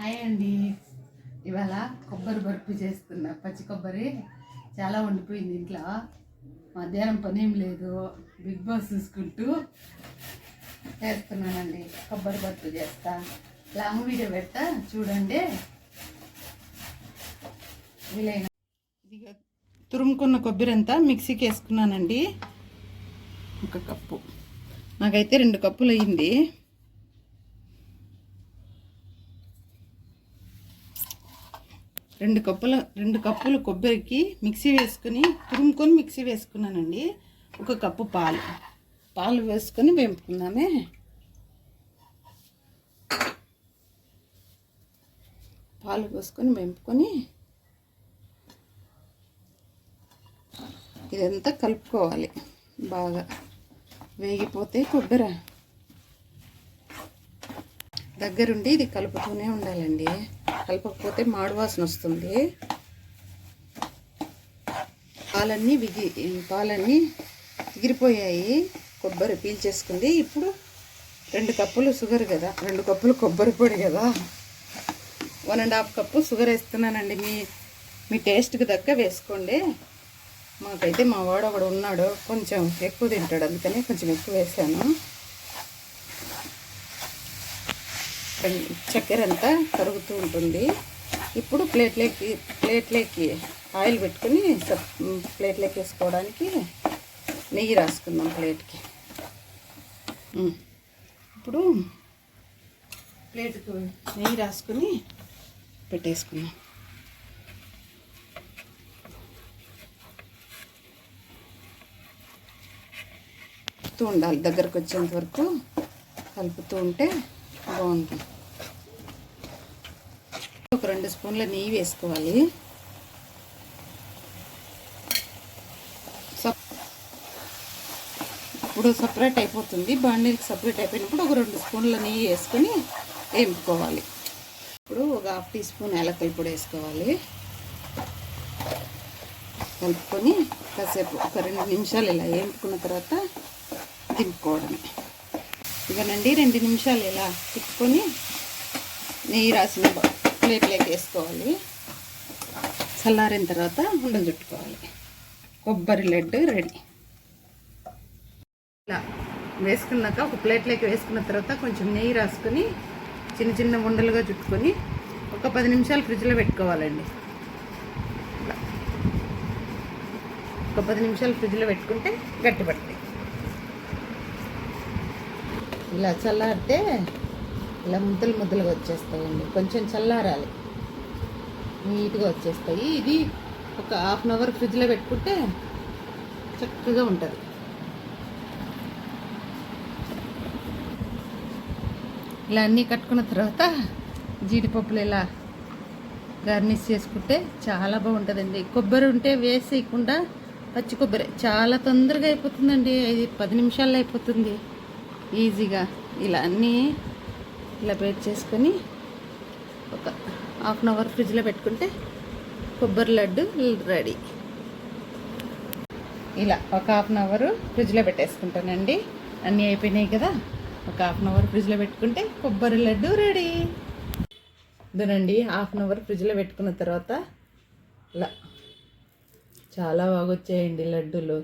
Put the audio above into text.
Hi అండి. ఇవాళ కొబ్బరి బర్ఫీ చేస్తున్నా. పచ్చి కొబ్బరి చాలా వండిపోయింది ఇంట్లో. మధ్యాహ్నం పని ఏం లేదు. బిగ్ బాస్ చూసుకుంటూ చేస్తున్నానండి. కొబ్బరి బర్ఫీ చేస్తా. లాంగ్ వీడియో పెడతా. చూడండి. వీలైన ఇదిగో తురుముకున్న కొబ్బరి అంతా మిక్సీకి వేసుకున్నానండి. ఒక కప్పు. నాకైతే రెండు కప్పులు అయ్యింది. రెండు కప్పుల రెండు కప్పులు కొబ్బరికి మిక్సీ వేసుకుని తురుముకొని మిక్సీ వేసుకున్నానండి. ఒక కప్పు పాలు. పాలు వేసుకొని వేపుకుందామే. పాలు పోసుకొని వేపుకొని ఇదంతా కలుపుకోవాలి బాగా. వేగిపోతే కొబ్బరి. దగ్గరుండి ఇది కలుపుతూనే ఉండాలండి. కలపకపోతే మాడు వాసన వస్తుంది. పాలన్నీ విగి పాలన్నీ ఎగిరిపోయాయి కొబ్బరి పీల్చేసుకుంది ఇప్పుడు రెండు కప్పులు షుగర్ కదా. రెండు కప్పులు కొబ్బరి పొడి కదా. One and half cup sugar వేస్తున్నానండి. మీ మీ టేస్ట్కి తగ్గ వేసుకోండి. మాకైతే మా వాడు ఒకడు ఉన్నాడు. కొంచెం ఎక్కువ తింటాడు. అందుకని కొంచెం ఎక్కువ వేసాను. చక్కెర అంతా కరుగుతూ ఉంటుంది. ఇప్పుడు ప్లేట్లోకి ప్లేట్లోకి ఆయిల్ పెట్టుకుని ప్లేట్లోకి వేసుకోవడానికి నెయ్యి రాసుకుందాం ప్లేట్కి. ఇప్పుడు ప్లేట్కు నెయ్యి రాసుకుని పెట్టేసుకుందాం. ఉండాలి. దగ్గరకు వచ్చేంత వరకు కలుపుతూ ఉంటే బాగుంటుంది ఒక రెండు స్పూన్ల నెయ్యి వేసుకోవాలి. సప్ ఇప్పుడు సపరేట్ అయిపోతుంది. బాండీకి సపరేట్ అయిపోయినప్పుడు ఒక రెండు స్పూన్ల నెయ్యి వేసుకొని వేపుకోవాలి. ఇప్పుడు ఒక హాఫ్ టీ స్పూన్ యాలక్కల పొడి వేసుకోవాలి. కలుపుకొని కాసేపు ఒక రెండు నిమిషాలు ఇలా వేపుకున్న తర్వాత దింపుకోవడమే. ఇవ్వనండి. రెండు నిమిషాలు ఇలా తిప్పుకొని నెయ్యి రాసిన ప్లేట్లోకి వేసుకోవాలి. చల్లారిన తర్వాత ఉండలు చుట్టుకోవాలి. కొబ్బరి లడ్డు రెడీ. ఇలా వేసుకున్నాక ఒక ప్లేట్లోకి వేసుకున్న తర్వాత కొంచెం నెయ్యి రాసుకొని చిన్న చిన్న ఉండలుగా చుట్టుకొని ఒక పది నిమిషాలు ఫ్రిడ్జ్లో పెట్టుకోవాలండి. ఒక పది నిమిషాలు ఫ్రిడ్జ్లో పెట్టుకుంటే గట్టి ఇలా చల్లారితే ఇలా ముద్దలు ముద్దలుగా వచ్చేస్తాయండి. కొంచెం చల్లారాలి. నీట్గా వచ్చేస్తాయి. ఇది ఒక హాఫ్ అన్ అవర్ ఫ్రిడ్జ్లో పెట్టుకుంటే చక్కగా ఉంటుంది. ఇలా అన్నీ కట్టుకున్న తర్వాత జీడిపప్పులు ఇలా గార్నిష్ చేసుకుంటే చాలా బాగుంటుందండి. కొబ్బరి ఉంటే వేసేయకుండా పచ్చి కొబ్బరి. చాలా తొందరగా అయిపోతుందండి. ఇది పది నిమిషాల్లో అయిపోతుంది. ఈజీగా ఇలా అన్నీ ఇలా బేట్ చేసుకొని ఒక హాఫ్ అన్ అవర్ ఫ్రిడ్జ్లో పెట్టుకుంటే కొబ్బరి లడ్డు రెడీ. ఇలా ఒక హాఫ్ అన్ అవర్ ఫ్రిడ్జ్లో పెట్టేసుకుంటానండి. అన్నీ అయిపోయినాయి కదా ఒక హాఫ్ అన్ అవర్ ఫ్రిడ్జ్లో పెట్టుకుంటే కొబ్బరి లడ్డు రెడీ. ఇదనండి హాఫ్ అన్ అవర్ ఫ్రిడ్జ్లో పెట్టుకున్న తర్వాత ఇలా చాలా బాగా వచ్చాయండి లడ్డూలు.